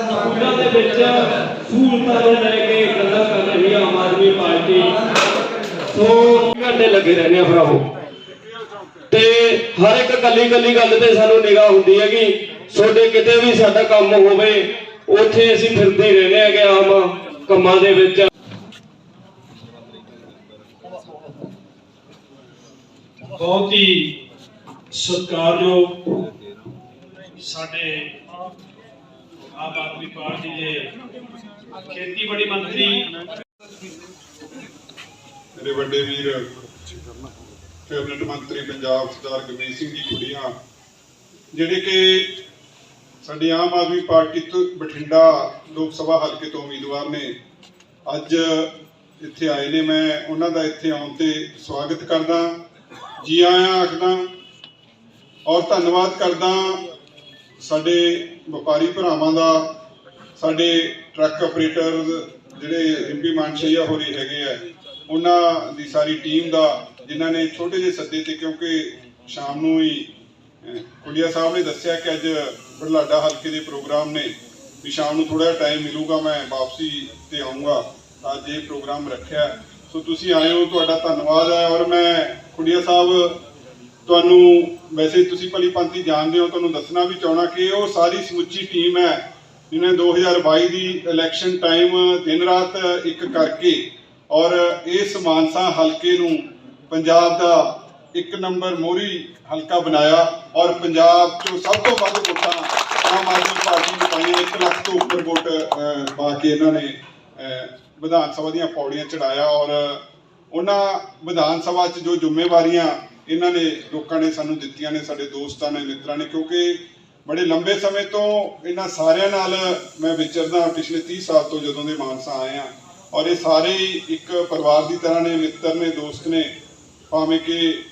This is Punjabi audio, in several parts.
ਸਕੂਲਾਂ ਦੇ ਵਿੱਚ ਸਹੂਲਤਾਂ ਨੂੰ ਲੈ ਕੇ ਗੱਲਾਂ ਕਰ ਰਹੀ ਹੈ ਆਮ ਆਦਮੀ ਪਾਰਟੀ ਸੋ ਘੰਟੇ ਲੱਗੇ ਰਹਿੰਦੇ ਆ ਭਰਾਵੋ ਤੇ ਹਰ ਇੱਕ ਕੱਲੀ ਕੱਲੀ ਗੱਲ ਤੇ ਸਾਨੂੰ ਨਿਗਾਹ ਹੁੰਦੀ ਹੈਗੀ। ਤੁਹਾਡੇ ਕਿਤੇ ਵੀ ਸਾਡਾ ਕੰਮ ਹੋਵੇ, ਉੱਥੇ ਅਸੀਂ ਫਿਰਦੇ ਰਹਿੰਦੇ ਹੈਗੇ ਆਮ ਕੰਮਾਂ ਦੇ ਵਿੱਚ। ਬਹੁਤ ਹੀ ਸਤਿਕਾਰਯੋਗ ਸਾਡੇ ਆਮ ਆਦਮੀ ਪਾਰਟੀ ਦੇ ਖੇਤੀਬਾੜੀ ਮੰਤਰੀ ਮੇਰੇ ਵੱਡੇ ਵੀਰ ਕੈਬਨਿਟ ਮੰਤਰੀ ਪੰਜਾਬ ਸਰਦਾਰ ਗੁਰਮੀਤ ਸਿੰਘ ਜੀ ਕੁੜੀਆਂ ਜਿਹੜੇ ਕਿ ਸਾਡੀ ਆਮ ਆਦਮੀ ਪਾਰਟੀ ਤੋਂ ਬਠਿੰਡਾ ਲੋਕ ਸਭਾ ਹਲਕੇ ਤੋਂ ਉਮੀਦਵਾਰ ਨੇ, ਅੱਜ ਇੱਥੇ ਆਏ ਨੇ। ਮੈਂ ਉਹਨਾਂ ਦਾ ਇੱਥੇ ਆਉਣ ਤੇ ਸਵਾਗਤ ਕਰਦਾ। ਜੀ ਆਇਆਂ ਆਖਦਾ ਔਰ ਧੰਨਵਾਦ ਕਰਦਾ ਸਾਡੇ ਵਪਾਰੀ ਭਰਾਵਾਂ ਦਾ ਸਾਡੇ ਟਰੱਕ ਆਪਰੇਟਰ ਜਿਹੜੇ ਐਮਪੀ ਮਾਨਸ਼ਈਆ ਹੋਰੀ ਹੈਗੇ ਆ ਉਹਨਾਂ ਦੀ ਸਾਰੀ ਟੀਮ ਦਾ ਜਿਨ੍ਹਾਂ ਨੇ ਛੋਟੇ ਜਿਹੇ ਸੱਦੇ ਤੇ ਕਿਉਂਕਿ ਸ਼ਾਮ ਨੂੰ ਹੀ ਅਹ, ਸਾਹਿਬ ਨੇ ਦੱਸਿਆ ਕਿ ਅੱਜ ਬਰਲਾਡਾ ਹਲਕੇ ਦੇ ਪ੍ਰੋਗਰਾਮ ਨੇ ਵੀ ਸ਼ਾਮ ਨੂੰ ਥੋੜਾ ਟਾਈਮ ਮਿਲੂਗਾ ਮੈਂ ਵਾਪਸੀ ਤੇ ਆਉਂਗਾ ਤਾਂ ਅੱਜ ਇਹ ਪ੍ਰੋਗਰਾਮ ਰੱਖਿਆ। ਸੋ ਤੁਸੀਂ ਆਏ ਹੋ ਤੁਹਾਡਾ ਧੰਨਵਾਦ ਹੈ ਔਰ ਮੈਂ ਕੁਲੀਆ ਸਾਹਿਬ ਤੁਹਾਨੂੰ ਵੈਸੇ ਤੁਸੀਂ ਭਲੀ ਭਾਂਤੀ ਜਾਣਦੇ ਹੋ, ਤੁਹਾਨੂੰ ਦੱਸਣਾ ਵੀ ਚਾਹਣਾ ਕਿ ਉਹ ਸਾਰੀ ਸਮੁੱਚੀ ਟੀਮ ਹੈ, ਜਿਹਨੇ 2022 ਦੀ ਇਲੈਕਸ਼ਨ ਟਾਈਮ ਦਿਨ ਰਾਤ ਇੱਕ ਕਰਕੇ ਔਰ ਇਸ ਮਾਨਸਾ ਹਲਕੇ ਨੂੰ ਪੰਜਾਬ ਦਾ ਇੱਕ ਨੰਬਰ ਮੋਰੀ ਹਲਕਾ ਬਣਾਇਆ ਔਰ ਪੰਜਾਬ ਚੋਂ ਸਭ ਤੋਂ ਵੱਧ ਵੋਟਾਂ ਆਮ ਆਦਮੀ ਪਾਰਟੀ ਨੂੰ ਪਾਈਆਂ 1 ਲੱਖ ਤੋਂ ਉੱਪਰ ਵੋਟ ਪਾ ਕੇ ਇਹਨਾਂ ਨੇ ਵਿਧਾਨ ਸਭਾ ਦੀਆਂ ਪੌੜੀਆਂ ਚੜਾਇਆ ਔਰ ਉਹਨਾਂ ਵਿਧਾਨ ਸਭਾ 'ਚ ਜੋ ਜ਼ਿੰਮੇਵਾਰੀਆਂ ਇਹਨਾਂ ਨੇ, ਲੋਕਾਂ ਨੇ ਸਾਨੂੰ ਦਿੱਤੀਆਂ ਨੇ, ਸਾਡੇ ਦੋਸਤਾਂ ਨੇ, ਮਿੱਤਰਾਂ ਨੇ, ਕਿਉਂਕਿ ਬੜੇ ਲੰਬੇ ਸਮੇਂ ਤੋਂ ਇਹਨਾਂ ਸਾਰਿਆਂ ਨਾਲ ਮੈਂ ਵਿਚਰਦਾ ਪਿਛਲੇ 30 ਸਾਲ ਤੋਂ ਜਦੋਂ ਦੇ ਮਾਨਸਾ ਆਏ ਆ ਔਰ ਇਹ ਸਾਰੇ ਹੀ ਇੱਕ ਪਰਿਵਾਰ ਦੀ ਤਰ੍ਹਾਂ ਨੇ, ਮਿੱਤਰ ਨੇ, ਦੋਸਤ ਨੇ। ਭਾਵੇਂ ਕਿ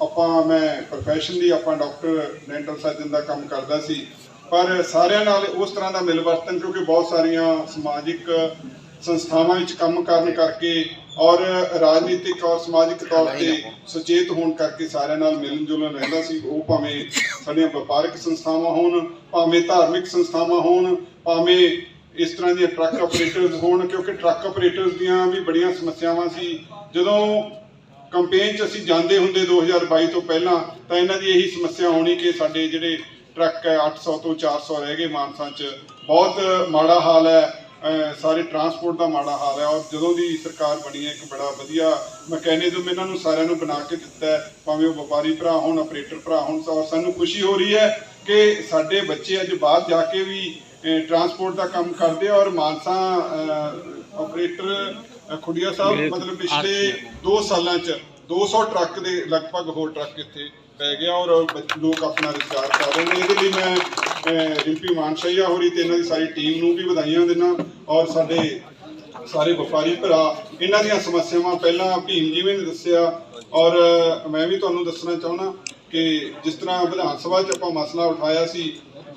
ਆਪਾਂ, ਮੈਂ ਪ੍ਰੋਫੈਸ਼ਨਲੀ ਆਪਾਂ ਡਾਕਟਰ ਡੈਂਟਲ ਸਰਜਨ ਦਾ ਕੰਮ ਕਰਦਾ ਸੀ। ਪਰ ਸਾਰਿਆਂ ਨਾਲ ਉਸ ਤਰ੍ਹਾਂ ਦਾ ਮਿਲਵਰਤਨ, ਕਿਉਂਕਿ ਬਹੁਤ ਸਾਰੀਆਂ ਸਮਾਜਿਕ ਸੰਸਥਾਵਾਂ ਵਿੱਚ ਕੰਮ ਕਰਨ ਕਰਕੇ ਔਰ ਰਾਜਨੀਤਿਕ ਔਰ ਸਮਾਜਿਕ ਤੌਰ ਤੇ ਸੁਚੇਤ ਹੋਣ ਕਰਕੇ ਸਾਰਿਆਂ ਨਾਲ ਮਿਲਣ ਜੁਲਣ ਰਹਿੰਦਾ ਸੀ। ਉਹ ਭਾਵੇਂ ਸਾਡੀਆਂ ਵਪਾਰਕ ਸੰਸਥਾਵਾਂ ਹੋਣ ਭਾਵੇਂ ਧਾਰਮਿਕ ਸੰਸਥਾਵਾਂ ਹੋਣ ਭਾਵੇਂ ਇਸ ਤਰ੍ਹਾਂ ਦੀਆਂ ਟਰੱਕ ਆਪਰੇਟਰਸ ਹੋਣ ਕਿਉਂਕਿ ਟਰੱਕ ਆਪਰੇਟਰਸ ਦੀਆਂ ਵੀ ਬੜੀਆਂ ਸਮੱਸਿਆਵਾਂ ਸੀ। ਜਦੋਂ ਕੰਪੇਨ 'ਚ ਅਸੀਂ ਜਾਂਦੇ ਹੁੰਦੇ 2022 ਤੋਂ ਪਹਿਲਾਂ ਤਾਂ ਇਹਨਾਂ ਦੀ ਇਹੀ ਸਮੱਸਿਆ ਹੋਣੀ ਕਿ ਸਾਡੇ ਜਿਹੜੇ ਟਰੱਕ ਹੈ 800 ਤੋਂ 400 ਰਹਿ ਗਏ ਮਾਨਸਾ 'ਚ। ਬਹੁਤ ਮਾੜਾ ਹਾਲ ਹੈ। ਸਾਰੇ ਟਰਾਂਸਪੋਰਟ ਦਾ ਮਾੜਾ ਹਾਲ ਹੈ ਔਰ ਜਦੋਂ ਦੀ ਸਰਕਾਰ ਬਣੀ ਹੈ ਇੱਕ ਬੜਾ ਵਧੀਆ ਮੈਕੈਨਿਜ਼ਮ ਇਹਨਾਂ ਨੂੰ ਸਾਰਿਆਂ ਨੂੰ ਬਣਾ ਕੇ ਦਿੱਤਾ ਹੈ ਭਾਵੇਂ ਉਹ ਵਪਾਰੀ ਭਰਾ ਹੋਣ ਆਪਰੇਟਰ ਭਰਾ ਹੋਣ ਸਾਨੂੰ ਖੁਸ਼ੀ ਹੋ ਰਹੀ ਹੈ ਕਿ ਸਾਡੇ ਬੱਚੇ ਅੱਜ ਬਾਹਰ ਜਾ ਕੇ ਵੀ ਟਰਾਂਸਪੋਰਟ ਦਾ ਕੰਮ ਕਰਦੇ ਔਰ ਮਾਨਸਾ ਆਪਰੇਟਰ ਖੁੱਡੀਆ ਸਾਹਿਬ ਮਤਲਬ ਪਿਛਲੇ 2 ਸਾਲਾਂ ਚ 200 ਟਰੱਕ ਦੇ ਲਗਭਗ ਹੋਰ ਟਰੱਕ ਇੱਥੇ ਪੈ ਗਿਆ ਔਰ ਲੋਕ ਆਪਣਾ ਰੁਜ਼ਗਾਰ ਕਰ ਰਹੇ ਨੇ। ਇਹਦੇ ਲਈ ਮੈਂ ਅਹ, ਰਿੰਪੀ ਮਾਨਸ਼ਈਆ ਹੋਰੀ ਤੇ ਇਹਨਾਂ ਦੀ ਸਾਰੀ ਟੀਮ ਨੂੰ ਵੀ ਵਧਾਈਆਂ ਦਿੰਦਾ ਔਰ ਸਾਡੇ ਸਾਰੇ ਵਪਾਰੀ ਭਰਾ ਇਹਨਾਂ ਦੀਆਂ ਸਮੱਸਿਆਵਾਂ ਪਹਿਲਾਂ ਭੀਮ ਜੀ ਨੇ ਦੱਸਿਆ ਔਰ ਮੈਂ ਵੀ ਤੁਹਾਨੂੰ ਦੱਸਣਾ ਚਾਹੁੰਦਾ ਕਿ ਜਿਸ ਤਰ੍ਹਾਂ ਵਿਧਾਨ ਸਭਾ 'ਚ ਆਪਾਂ ਮਸਲਾ ਉਠਾਇਆ ਸੀ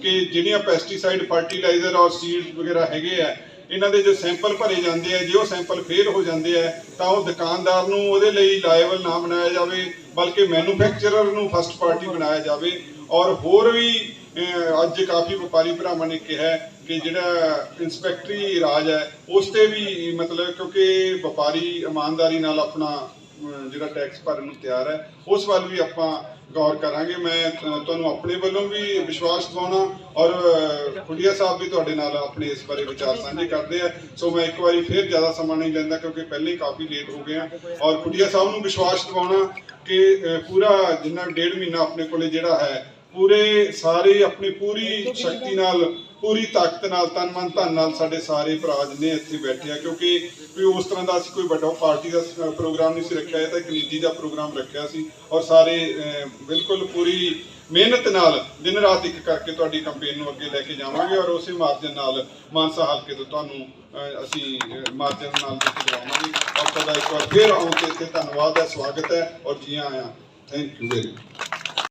ਕਿ ਜਿਹੜੀਆਂ ਪੈਸਟੀਸਾਈਡ ਫਰਟੀਲਾਈਜ਼ਰ ਔਰ ਸੀਡਸ ਵਗੈਰਾ ਹੈਗੇ ਆ ਇਹਨਾਂ ਦੇ ਜੋ ਸੈਂਪਲ ਭਰੇ ਜਾਂਦੇ ਆ, ਜੇ ਉਹ ਸੈਂਪਲ ਫੇਲ ਹੋ ਜਾਂਦੇ ਆ, ਤਾਂ ਉਹ ਦੁਕਾਨਦਾਰ ਨੂੰ ਉਹਦੇ ਲਈ ਲਾਇਬਲ ਨਾ ਬਣਾਇਆ ਜਾਵੇ, ਬਲਕਿ ਮੈਨੂਫੈਕਚਰਰ ਨੂੰ ਫਸਟ ਪਾਰਟੀ ਬਣਾਇਆ ਜਾਵੇ। ਔਰ ਹੋਰ ਵੀ ਅੱਜ ਕਾਫੀ ਵਪਾਰੀ ਭਰਾਵਾਂ ਨੇ ਕਿਹਾ ਕਿ ਜਿਹੜਾ ਇਨਸਪੈਕਟਰੀ ਰਾਜ ਹੈ, ਉਸ ਤੇ ਵੀ ਮਤਲਬ ਕਿਉਂਕਿ ਵਪਾਰੀ ਇਮਾਨਦਾਰੀ ਨਾਲ ਆਪਣਾ ਜਿਹੜਾ ਟੈਕਸ ਭਰਨ ਨੂੰ ਤਿਆਰ ਹੈ, ਉਸ ਵੱਲ ਵੀ ਆਪਾਂ ਗੌਰ ਕਰਾਂਗੇ। ਮੈਂ ਤੁਹਾਨੂੰ ਆਪਣੇ ਵੱਲੋਂ ਵੀ ਵਿਸ਼ਵਾਸ ਦਿਵਾਉਣਾ ਔਰ ਖੁੱਡੀਆ ਸਾਹਿਬ ਵੀ ਤੁਹਾਡੇ ਨਾਲ ਆਪਣੇ ਇਸ ਬਾਰੇ ਵਿਚਾਰ ਸਾਂਝੇ ਕਰਦੇ ਆ। ਸੋ ਮੈਂ ਇੱਕ ਵਾਰੀ ਫਿਰ ਜ਼ਿਆਦਾ ਸਮਾਂ ਨਹੀਂ ਲੈਂਦਾ ਕਿਉਂਕਿ ਪਹਿਲੇ ਹੀ ਕਾਫੀ ਲੇਟ ਹੋ ਗਏ ਆ। ਔਰ ਖੁੱਡੀਆ ਸਾਹਿਬ ਨੂੰ ਵਿਸ਼ਵਾਸ ਦਿਵਾਉਣਾ ਕਿ ਪੂਰਾ ਜਿੰਨਾ ਡੇਢ ਮਹੀਨਾ ਆਪਣੇ ਕੋਲੇ ਜਿਹੜਾ ਹੈ, ਪੂਰੇ ਸਾਰੇ ਆਪਣੀ ਪੂਰੀ ਸ਼ਕਤੀ ਨਾਲ ਪੂਰੀ ਤਾਕਤ ਨਾਲ, ਤਨ ਮਨ ਧਨ ਨਾਲ ਸਾਡੇ ਸਾਰੇ ਭਰਾ ਜਿੰਨੇ ਇੱਥੇ ਬੈਠੇ ਆ, ਕਿਉਂਕਿ ਵੀ ਉਸ ਤਰ੍ਹਾਂ ਦਾ ਅਸੀਂ ਕੋਈ ਵੱਡਾ ਪਾਰਟੀ ਦਾ ਪ੍ਰੋਗਰਾਮ ਨਹੀਂ ਸੀ ਰੱਖਿਆ, ਇਹ ਤਾਂ ਇੱਕ ਨਿੱਜੀ ਦਾ ਪ੍ਰੋਗਰਾਮ ਰੱਖਿਆ ਸੀ ਔਰ ਸਾਰੇ ਬਿਲਕੁਲ ਪੂਰੀ ਮਿਹਨਤ ਨਾਲ ਦਿਨ ਰਾਤ ਇੱਕ ਕਰਕੇ ਤੁਹਾਡੀ ਕੰਪੇਨ ਨੂੰ ਅੱਗੇ ਲੈ ਕੇ ਜਾਵਾਂਗੇ ਔਰ ਉਸੇ ਮਾਰਜਨ ਨਾਲ ਮਾਨਸਾ ਹਲਕੇ ਤੋਂ ਤੁਹਾਨੂੰ ਅਸੀਂ ਮਾਰਜਨ ਨਾਲ ਜਿੱਤ ਦਿਵਾਵਾਂਗੇ ਔਰ ਤੁਹਾਡਾ ਇੱਕ ਵਾਰ ਫਿਰ ਆਉਣ ਤੇ ਇੱਥੇ ਧੰਨਵਾਦ ਹੈ, ਸਵਾਗਤ ਹੈ ਔਰ ਜੀ ਆਇਆਂ। Thank you very much